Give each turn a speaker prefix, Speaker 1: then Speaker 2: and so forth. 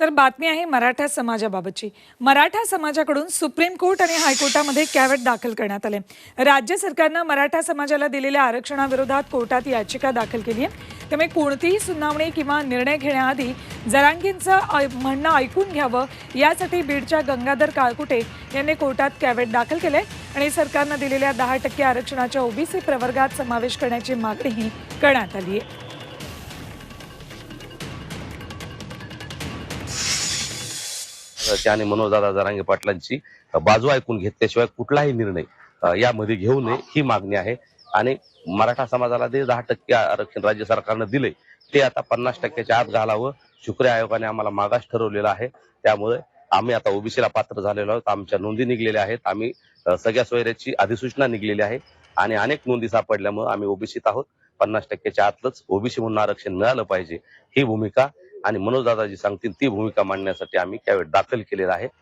Speaker 1: तर बातमी आहे मराठा समाजाबाबतची. मराठा समाजाकडून सुप्रीम कोर्ट आणि हायकोर्टामध्ये कॅवेट दाखल करण्यात आले. राज्य सरकारनं मराठा समाजाला दिलेल्या आरक्षणाविरोधात कोर्टात याचिका दाखल केली आहे. त्यामुळे कोणतीही सुनावणी किंवा निर्णय घेण्याआधी जरांगींचं ऐ- म्हणणं ऐकून घ्यावं. यासाठी बीडच्या गंगाधर काळकुटे यांनी कोर्टात कॅवेट दाखल केले आणि सरकारनं दिलेल्या दहा टक्के आरक्षणाच्या ओबीसी प्रवर्गात समावेश करण्याची मागणीही करण्यात आली आहे.
Speaker 2: त्याने मनोजदादा जरांगे पाटलांची बाजू ऐकून घेतल्याशिवाय कुठलाही निर्णय यामध्ये घेऊ नये ही मागणी आहे. आणि मराठा समाजाला जे दहा टक्के आरक्षण राज्य सरकारनं दिले ते आता पन्नास टक्क्याच्या आत घालावं शुक्र आयोगाने आम्हाला मागास ठरवलेला आहे. त्यामुळे आम्ही आता ओबीसीला पात्र झालेलो आहोत आमच्या नोंदी निघलेल्या आहेत आम्ही सगळ्या सोयऱ्याची अधिसूचना निघलेली आहे. आणि अनेक नोंदी सापडल्यामुळे आम्ही ओबीसीत आहोत पन्नास टक्क्याच्या आतलंच ओबीसी म्हणून आरक्षण मिळालं पाहिजे. ही भूमिका आणि मनोजदादाजी सांगतील ती भूमिका मांडण्यासाठी आम्ही त्यावेळी दाखल केलेला आहे.